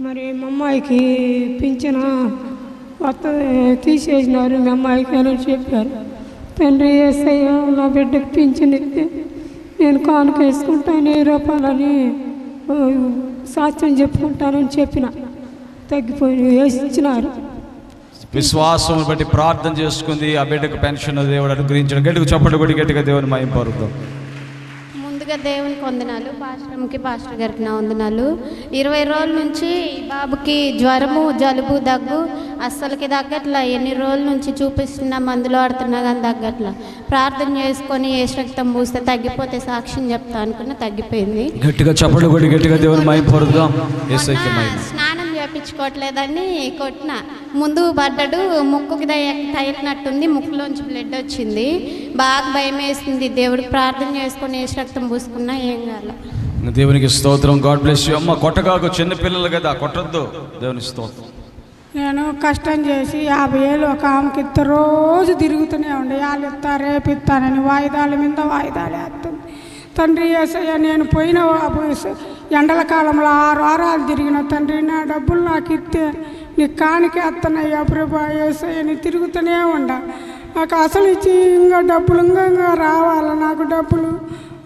మరి మా అమ్మాయికి పింఛన కొత్త తీసేసినారు. మీ అమ్మాయికి అని చెప్పారు. తండ్రి ఏసయ్య నా బిడ్డకి పింఛన్ ఇస్తే నేను కానుక వేసుకుంటాను వెయ్యి రూపాయలని ఆ, సాక్ష్యం చెప్పుకుంటానని చెప్పిన. తగ్గిపోయి వేసి ఇచ్చినారు విశ్వాసం బట్టి ప్రార్థన చేసుకుంది. ఆ బిడ్డకు పెన్షన్ దేవుడు అనుగ్రహించడం గట్టిగా చప్పటి కొట్టి గట్టిగా దేవుని మయం పరుద్దాం ముందుగా దేవునికి వందనాలు పాస్టర్కి పాస్టర్ గారికి నా వందనాలు. ఇరవై రోజుల నుంచి బాబుకి జ్వరము జలుబు దగ్గు అస్సలకి తగ్గట్లా. ఎన్ని రోజుల నుంచి చూపిస్తున్నా మందులు ఆడుతున్నా కానీ తగ్గట్లా. ప్రార్థన చేసుకొని ఏ రక్తం పూస్తే తగ్గిపోతే సాక్ష్యం చెప్తా అనుకున్న తగ్గిపోయింది. గట్టిగా చప్పట్లు కొట్టి గట్టిగా దేవుని మయం పరుద్దాం. చేయించుకోవట్లేదని కొట్టిన. ముందు పడ్డాడు ముక్కుకి తగిలినట్టుంది ముక్కులోంచి బ్లడ్ వచ్చింది. బాగా భయం వేసింది. దేవుడు ప్రార్థన చేసుకొని ఏ రక్తం పూసుకున్నా ఏం కాల. దేవునికి స్తోత్రం. God bless you. అమ్మ కొట్టగాకు చిన్న పిల్లలు కదా కొట్టద్దు. దేవునికి స్తోత్రం. నేను కష్టం చేసి యాభై ఏళ్ళు ఒక ఆమెకి ఇస్తే రోజు తిరుగుతూనే ఉండే. వాళ్ళు ఇస్తా రేపు ఇస్తానని వాయిదాల మీద వాయిదాలు వేస్తుంది. తండ్రి ఏసయ్య నేను పోయిన ఎండల కాలంలో ఆరు వారాలు తిరిగిన తండ్రి నా డబ్బులు నాకు ఇస్తే నీ కానికే అత్తనయ్యా ప్రభా ఏసయ్య నీ తిరుగుతూనే ఉండ. నాకు అసలు ఇచ్చి ఇంకా డబ్బులు ఇంకా ఇంకా రావాలా? నాకు డబ్బులు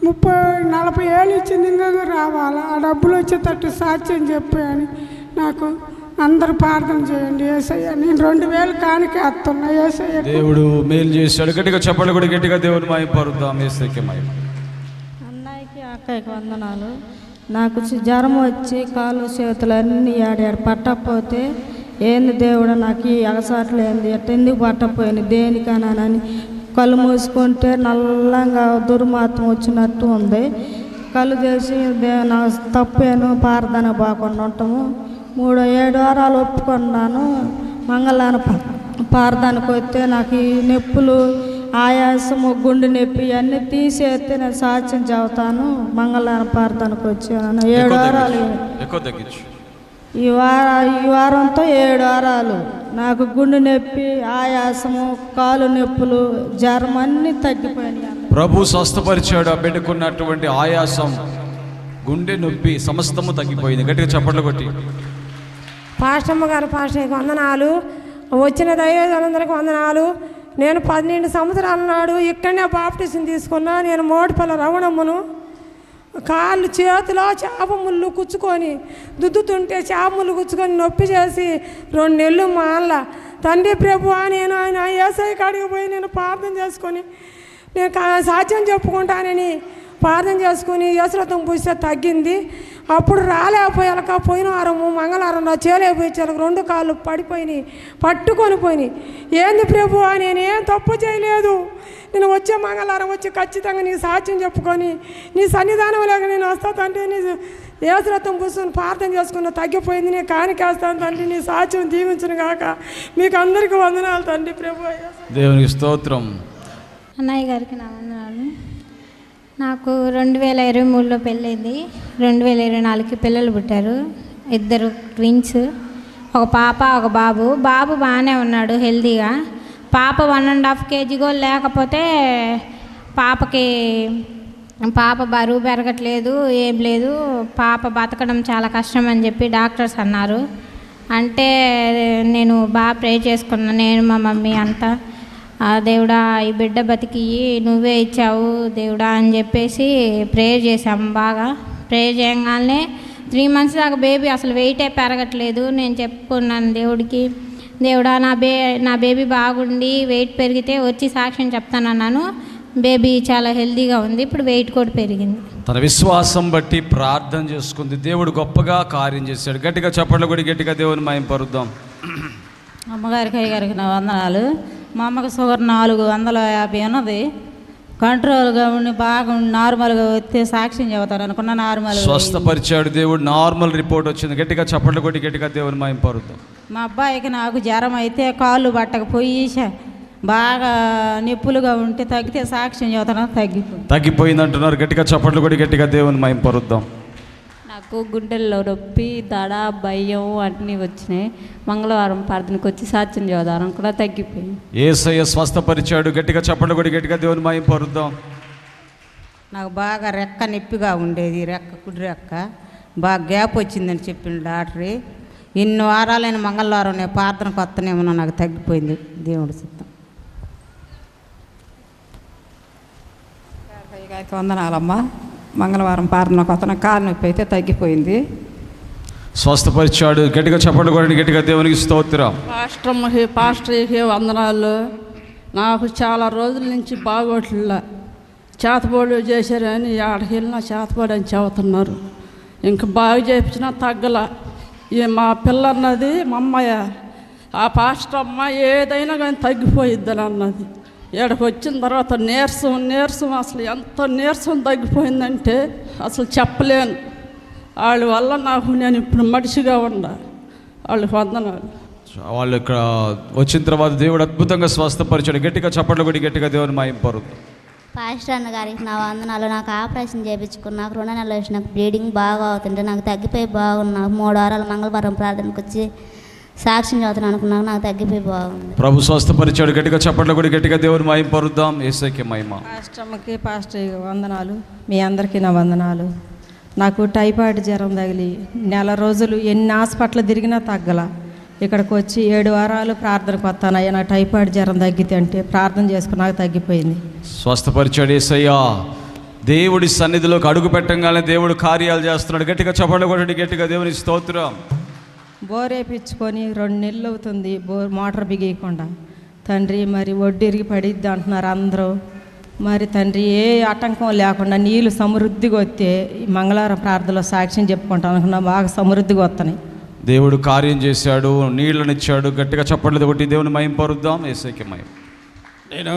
ముప్పై నలభై ఏళ్ళు ఇచ్చింది ఇంకా రావాలా? ఆ డబ్బులు వచ్చేటట్టు సాక్ష్యం చెప్పాయని నాకు అందరూ ప్రార్థన చేయండి. ఏసయ్య నేను రెండు వేలు కానికే అత్తున్నా. ఏసయ్య దేవుడు మేలు చేశాడు. గట్టిగా చప్పట్లు కూడా గట్టిగా దేవుడు మయం ఏసైకి మాయపడు అక్కయ్యకి వందనాలు. నాకు జ్వరం వచ్చి కాళ్ళు చేతులు అన్నీ ఆడాడు పట్టకపోతే ఏంది దేవుడు నాకు ఈ అగసాట్లు ఏంది? ఎట్ట ఎందుకు పట్టపోయింది దేనికనానని కళ్ళు మూసుకుంటే నల్లంగా దుర్మార్గం వచ్చినట్టు ఉంది. కళ్ళు చేసి దే నా తప్పేను పారదన బాకుండా ఉంటాము. మూడో ఏడు వారాలు ఒప్పుకున్నాను. మంగళాన పారదానికి వస్తే నాకు ఈ నొప్పులు ఆయాసము గుండె నొప్పి అన్నీ తీసేస్తే నేను సాక్ష్యం చెబుతాను మంగళవారం ప్రార్థనకు వచ్చాను. ఏడు వారాలు. తగ్గించు. ఎక్కువ తగ్గించు. ఈ వార ఈ వారంతో ఏడు వారాలు. నాకు గుండె నొప్పి ఆయాసము కాలు నొప్పులు జ్వరం అన్నీ తగ్గిపోయినాయి ప్రభు స్వస్థపరిచాడు. ఆ బిడ్డకున్నటువంటి ఆయాసం గుండె నొప్పి సమస్తము తగ్గిపోయింది. గట్టిగా చప్పట్లు కొట్టి. పాస్టమ్మ గారు పాస్టర్కి వందనాలు. వచ్చిన దైవజనులందరికీ వందనాలు. నేను పన్నెండు సంవత్సరాల నాడు ఇక్కడనే బాప్టిజం తీసుకున్నా. నేను మోడిపల్ల రవణమ్మను కాళ్ళు చేతిలో చేప ముళ్ళు కుచ్చుకొని దుద్దుతుంటే చేప ముళ్ళు కుచ్చుకొని నొప్పి చేసి రెండు నెలలు మాల తండ్రి ప్రభు నేను ఆయన ఏసఐ కాడికి పోయి నేను ప్రార్థన చేసుకొని నేను సాధ్యం చెప్పుకుంటానని ప్రార్థన చేసుకుని యేసురథం పూస్తే తగ్గింది. అప్పుడు రాలేకపోయాక పోయిన వారము మంగళవారం నా చేయలేకపోయించాలకు రెండు కాళ్ళు పడిపోయినాయి పట్టుకొని పోయినాయి. ఏంది ప్రభు నేనేం తప్పు చేయలేదు. నేను వచ్చే మంగళవారం వచ్చి ఖచ్చితంగా నీ సాక్ష్యం చెప్పుకొని నీ సన్నిధానం లేక నేను వస్తా తండ్రి నీ ఏసురథం కూర్చొని ప్రార్థన చేసుకున్న తగ్గిపోయింది నీ కానికేస్తాను తండ్రి నీ సాక్ష్యం దీవించును గాక. మీకు అందరికీ వందనాలు తండ్రి ప్రభు. దేవునికి స్తోత్రం. అన్నయ్య గారికి నా నాకు రెండు వేల ఇరవై మూడులో పెళ్ళైంది. రెండు వేల ఇరవై నాలుగుకి పిల్లలు పుట్టారు. ఇద్దరు ట్విన్స్. ఒక పాప ఒక బాబు. బాబు బాగానే ఉన్నాడు హెల్తీగా. పాప వన్ అండ్ హాఫ్ కేజీ కూడా లేకపోతే పాపకి పాప బరువు పెరగట్లేదు ఏం లేదు. పాప బతకడం చాలా కష్టం అని చెప్పి డాక్టర్స్ అన్నారు. అంటే నేను బాగా ప్రే చేసుకున్నాను నేను మా మమ్మీ అంతా. ఆ దేవుడా ఈ బిడ్డ బతికి నువ్వే ఇచ్చావు దేవుడా అని చెప్పేసి ప్రేయర్ చేశాము బాగా. ప్రేయర్ చేయగానే త్రీ మంత్స్ దాకా బేబీ అసలు వెయిటే పెరగట్లేదు నేను చెప్పుకున్నాను దేవుడికి. దేవుడా నా బే నా బేబీ బాగుండి వెయిట్ పెరిగితే వచ్చి సాక్ష్యం చెప్తానన్నాను బేబీ చాలా హెల్తీగా ఉంది ఇప్పుడు వెయిట్ కూడా పెరిగింది. తన విశ్వాసం బట్టి ప్రార్థన చేసుకుంది. దేవుడు గొప్పగా కార్యం చేశాడు. గట్టిగా చప్పట్లు కొట్టి గట్టిగా దేవుని మయం పరుద్దాం. అమ్మగారికి అయ్యగారికి నా వందనాలు. మా అమ్మకి షుగర్ నాలుగు వందల యాభై ఉన్నది. కంట్రోల్గా ఉండి బాగా నార్మల్గా వస్తే సాక్ష్యం చెబుతాను అనుకున్న నార్మల్ స్వస్థపరిచాడు దేవుడు నార్మల్ రిపోర్ట్ వచ్చింది. గట్టిగా చప్పట్లు కొట్టి గట్టిగా దేవుని మయం పరుద్దాం. మా అబ్బాయికి నాకు జ్వరం అయితే కాళ్ళు పట్టకపోయి బాగా నొప్పులుగా ఉంటే తగ్గితే సాక్ష్యం చెబుతాను తగ్గిపోయింది. తగ్గిపోయింది అంటున్నారు గట్టిగా చప్పట్లు కొట్టి గట్టిగా దేవుని మయం పరుద్దాం. నాకు గుండెల్లో నొప్పి దడ భయం అన్నీ వచ్చినాయి. మంగళవారం ప్రార్థనకు వచ్చి సాత్యం చదువుదాం. కూడా తగ్గిపోయింది. ఏసయ్య స్వస్థపరిచాడు. గట్టిగా చప్పట్లు కొట్టి గట్టిగా దేవుని మయం పరుద్దాం. నాకు బాగా రెక్క నొప్పిగా ఉండేది రెక్క కుడి రెక్క. బాగా గ్యాప్ వచ్చిందని చెప్పిండు డాక్టరు ఇన్ని వారాలైన మంగళవారం నేను ప్రార్థనకు వస్తనేమో నాకు తగ్గిపోయింది దేవుడి గారికి వందనాలమ్మా. మంగళవారం ప్రార్థనకు వస్తున్న కాలు నొప్పి అయితే తగ్గిపోయింది. స్వస్థపరిచాడు. గట్టిగా చెప్పండి కొడండి గట్టిగా దేవునికి స్తోత్రం. పాస్టర్కి పాస్టర్కి వందనాలు. నాకు చాలా రోజుల నుంచి బాగోట్ల. చేతబడి చేశారని ఆడికి వెళ్ళినా చేతబడి అని చెబుతున్నారు. ఇంక బాగు చేయించినా తగ్గల. ఈ మా పిల్ల అన్నది మా అమ్మయ్య ఆ పాస్టర్ అమ్మ ఏదైనా కానీ తగ్గిపోయిద్దని అన్నది. ఇక్కడికి వచ్చిన తర్వాత నీరసం నీరసం అసలు ఎంత నీరసం తగ్గిపోయిందంటే అసలు చెప్పలేను. వాళ్ళ వల్ల నాకు నేను ఇప్పుడు మనిషిగా ఉండ వాళ్ళకి వందనాలు. వాళ్ళు ఇక్కడ వచ్చిన తర్వాత దేవుడు అద్భుతంగా స్వస్థపరిచాడు. గట్టిగా చప్పట్లు కొట్టి గట్టిగా దేవుని మాయింపరు పాస్టర్ అన్న గారికి నా వందనాలు. నాకు ఆపరేషన్ చేయించుకుని నాకు రెండు నెలలు వచ్చి నాకు బ్లీడింగ్ బాగా అవుతుంటే నాకు తగ్గిపోయి బాగున్నా. మూడు వారాలు మంగళవారం ప్రార్థనకు వచ్చి సాక్ష్యం చదువుతాను అనుకున్నాను నాకు తగ్గిపోయి బాగుంది. ప్రభు స్వస్థపరిచాడు గట్టిగా చప్పట్లు కొట్టి గట్టిగా దేవుని మాయింపరుద్దాం ఏసైకి మహిమ. పాస్టమ్మకి పాస్టర్ వందనాలు. మీ అందరికీ నా వందనాలు. నాకు టైఫాయిడ్ జ్వరం తగిలి నెల రోజులు ఎన్ని హాస్పిటల్ తిరిగినా తగ్గల. ఇక్కడికి వచ్చి ఏడు వారాలు ప్రార్థనకు వస్తాను. అయ్యా నాకు టైఫాయిడ్ జ్వరం తగ్గితే అంటే ప్రార్థన చేసుకుని నాకు తగ్గిపోయింది. స్వస్థపరిచాడు ఏసయ్యా దేవుడి సన్నిధిలోకి అడుగు పెట్టంగానే దేవుడు కార్యాలు చేస్తున్నాడు. గట్టిగా చప్పట్లు కొట్టండి గట్టిగా దేవుని స్తోత్రం. బోర్ వేపించుకొని రెండు నెలలు అవుతుంది బోర్ మోటార్ బిగియకుండా. తండ్రి మరి వడ్డీరిగి పడిద్ది అంటున్నారు అందరూ. మరి తండ్రి ఏ ఆటంకం లేకుండా నీళ్ళు సమృద్ధిగా వస్తే ఈ మంగళవారం ప్రార్థనలో సాక్ష్యం చెప్పుకుంటాను అనుకున్నా బాగా సమృద్ధిగా వస్తున్నాయి దేవుడు కార్యం చేశాడు నీళ్ళనిచ్చాడు గట్టిగా చప్పట్లు కొట్టి దేవుని మహింపరుద్దాం ఏసైకి మహిమ. నేను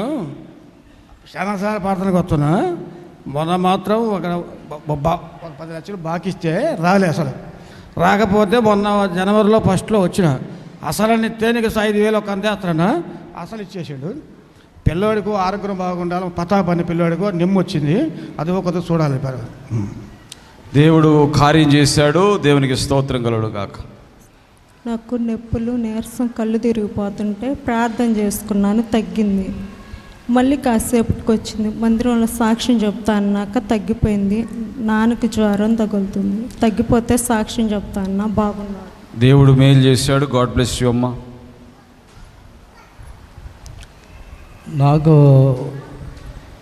చాలాసార్లు ప్రార్థనకు వస్తున్నా. మొన్న మాత్రం ఒక పది లక్షలు బాకిస్తే రాలే అసలు. రాకపోతే మొన్న జనవరిలో ఫస్ట్లో వచ్చిన అసలు తేనెకి ఐదు వేలు ఒక అందేస్తాను అసలు ఇచ్చేసాడు. పిల్లోడికి ఆరోగ్యం బాగుండాలి పతాప్ అనే పిల్లోడికి నిమ్ము వచ్చింది. అది ఒకటి చూడాలి పర్వాలేదు. దేవుడు కార్యం చేశాడు దేవునికి స్తోత్రం కలుడు కాక నాకు నొప్పులు నీరసం కళ్ళు తిరిగిపోతుంటే ప్రార్థన చేసుకున్నాను తగ్గింది. మళ్ళీ కాసేపటికి వచ్చింది మందిరంలో సాక్ష్యం చెప్తా అన్నాక తగ్గిపోయింది. నాన్నకి జ్వరం తగులుతుంది. తగ్గిపోతే సాక్ష్యం చెప్తా అన్నా బాగున్నాడు. దేవుడు మేలు చేశాడు. గాడ్ బ్లెస్ యు అమ్మ. నాకు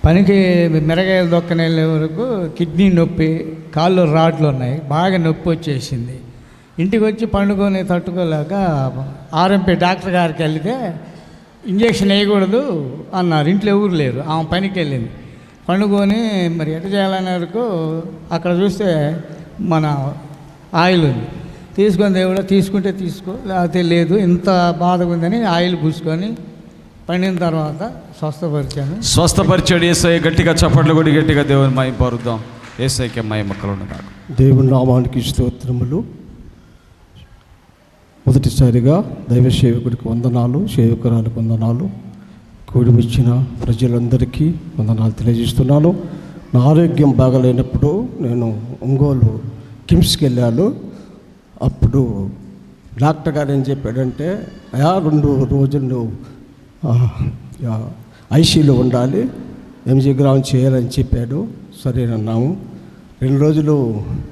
పనికి మిరగాయలు దొక్కన వెళ్ళే వరకు కిడ్నీ నొప్పి కాళ్ళు రాడ్లు ఉన్నాయి. బాగా నొప్పి వచ్చేసింది. ఇంటికి వచ్చి పండుకొని తట్టుకోలేక ఆర్ఎంపీ డాక్టర్ గారికి వెళ్తే ఇంజక్షన్ వేయకూడదు అన్నారు. ఇంట్లో ఎవరు లేరు. ఆమె పనికి వెళ్ళింది. పండుకొని మరి ఎట్ట చేయాలనే వరకు అక్కడ చూస్తే మన ఆయిల్ ఉంది. తీసుకొని దేవుడా తీసుకుంటే తీసుకో లేకపోతే లేదు ఇంత బాధగా ఉందని ఆయిల్ పూసుకొని పండిన తర్వాత స్వస్థపరిచాను. స్వస్థపరిచాడు ఏసై గట్టిగా చప్పట్లు కొట్టి గట్టిగా దేవుని మహింపరుద్దాం ఏసైకి మహిమ కలుడు కాక దేవుని నామానికి స్తోత్రములు. మొదటిసారిగా దైవ సేవకుడికి వందనాలు సేవకురాలకు వందనాలు. కూడిమిచ్చిన ప్రజలందరికీ వందనాలు తెలియజేస్తున్నాను. నా ఆరోగ్యం బాగలేనప్పుడు నేను ఒంగోలు కిమ్స్కి వెళ్ళాను. అప్పుడు డాక్టర్ గారు ఏం చెప్పాడంటే అయా రెండు రోజులు నువ్వు ఐసీలో ఉండాలి ఎంజీగ్రామ్ చేయాలని చెప్పాడు. సరేనన్నాము రెండు రోజులు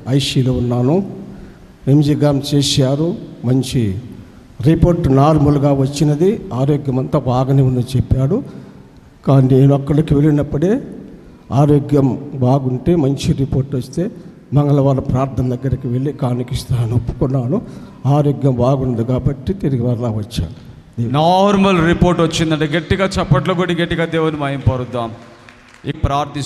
ఐసీలో ఉన్నాను. ఎంజీ చేశారు. మంచి రిపోర్ట్ నార్మల్గా వచ్చినది. ఆరోగ్యం అంతా బాగానే ఉందని చెప్పాడు. కానీ నేను అక్కడికి వెళ్ళినప్పుడే ఆరోగ్యం బాగుంటే మంచి రిపోర్ట్ వస్తే మంగళవారం ప్రార్థన దగ్గరికి వెళ్ళి కానికిస్తాను ఒప్పుకున్నాను. ఆరోగ్యం బాగుంది కాబట్టి తిరిగి మరలా వచ్చాను నార్మల్ రిపోర్ట్ వచ్చిందంటే గట్టిగా చప్పట్లు కూడా గట్టిగా దేవుని మహింపరుద్దాం ఈ ప్రార్థి